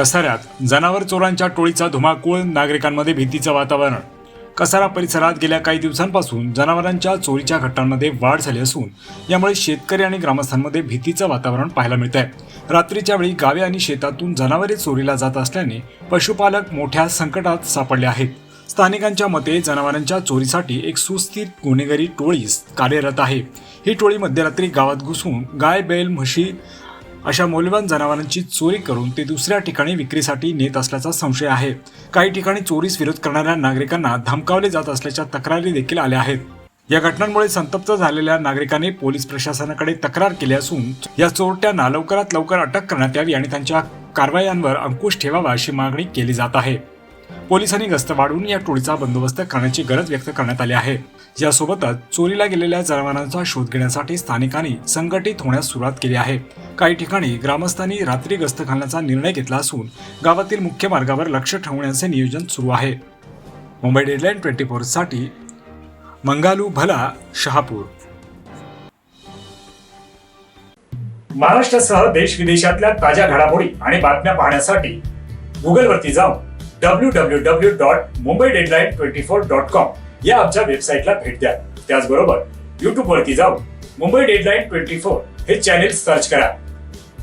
कसाऱ्यात जनावर चोरांच्या टोळीचा धुमाकूळ नागरिकांमध्ये भीतीचं वातावरण. कसारा परिसरात गेल्या काही दिवसांपासून जनावरांच्या चोरीच्या घटनांमध्ये वाढ झाली असून यामुळे शेतकरी आणि ग्रामस्थांमध्ये भीतीचं वातावरण पाहायला मिळत आहे रात्रीच्या वेळी गावे आणि शेतातून जनावरे चोरीला जात असल्याने पशुपालक मोठ्या संकटात सापडले आहेत. स्थानिकांच्या मते जनावरांच्या चोरीसाठी एक सुस्थिर गुन्हेगारी टोळी कार्यरत आहे. ही टोळी मध्यरात्री गावात घुसून गाय बैल म्हशी अशा मौल्यवान जनावरांची चोरी करून ते दुसऱ्या ठिकाणी विक्रीसाठी नेत असल्याचा संशय आहे. काही ठिकाणी चोरीस विरोध करणाऱ्या नागरिकांना धमकावले जात असल्याच्या तक्रारी देखील आल्या आहेत. या घटनांमुळे संतप्त झालेल्या नागरिकांनी पोलीस प्रशासनाकडे तक्रार केली असून या चोरट्यांना लवकरात लवकर अटक करण्यात यावी आणि त्यांच्या कारवायांवर अंकुश ठेवावा अशी मागणी केली जात आहे. पोलिसांनी गस्त वाढवून या टोळीचा बंदोबस्त करण्याची गरज व्यक्त करण्यात आली आहे. यासोबतच चोरीला गेलेल्या जनावरांचा शोध घेण्यासाठी स्थानिकांनी संघटित होण्यास सुरुवात केली आहे. काही ठिकाणी ग्रामस्थांनी रात्री गस्त घालण्याचा निर्णय घेतला असून गावातील मुख्य मार्गावर लक्ष ठेवण्याचे नियोजन सुरू आहे. मुंबई डेडलाईन ट्वेंटी फोरसाठी मंगालू भला शहापूर. महाराष्ट्रासह देश विदेशातल्या ताज्या घडामोडी आणि बातम्या पाहण्यासाठी गुगलवरती जाऊन W W W dot Mumbai deadline twenty four dot com या आमच्या वेबसाईटला भेट द्या. त्याचबरोबर युट्यूब वरती जाऊन मुंबई डेडलाईन ट्वेंटी फोर हे चॅनेल सर्च करा.